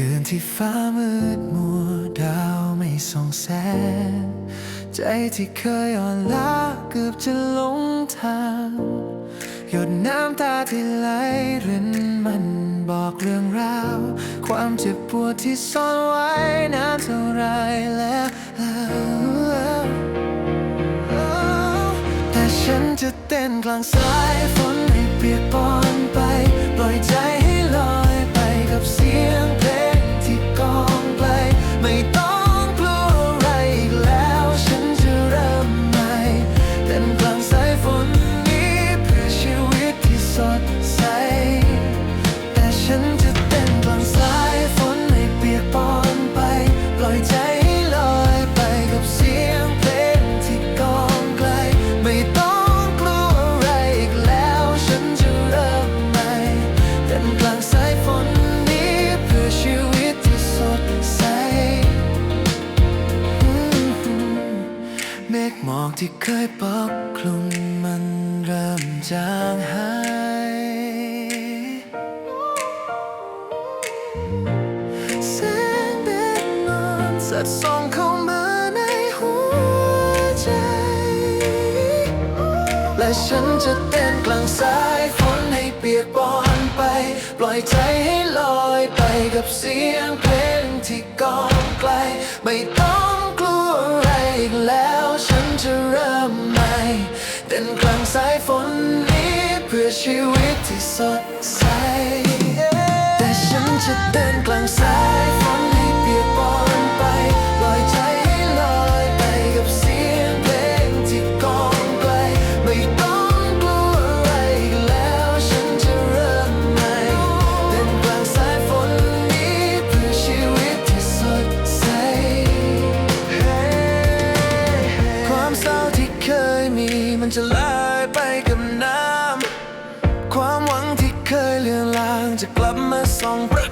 คืนที่ฟ้ามืดมัวดาวไม่ส่องแสง ใจที่เคยอ่อนล้าเกือบจะหลงทาง หยดน้ำตาที่ไหลรินมันบอกเรื่องราว ความเจ็บปวดที่ซ่อนไว้นานเท่าไรแล้วแต่ฉันจะเต้นกลางสายฝนให้เปียกปอน กที่เคยปกคลุมมันเริ่มจางหาย แสงแดดนอนสัดส่องเข้ามาในหัวใจ และฉันจะเต้นกลางสายฝนให้เปียกปอนไป ปล่อยใจให้ลอยไปกับเสียงเพลงที่กองไกลไม่ต้อง กลางสายฝนนี้เพื่อชีวิตที่สดใส มันจะลอยไปกับน้ำ ความหวังที่เคยเลือนลางจะกลับมาส่องประ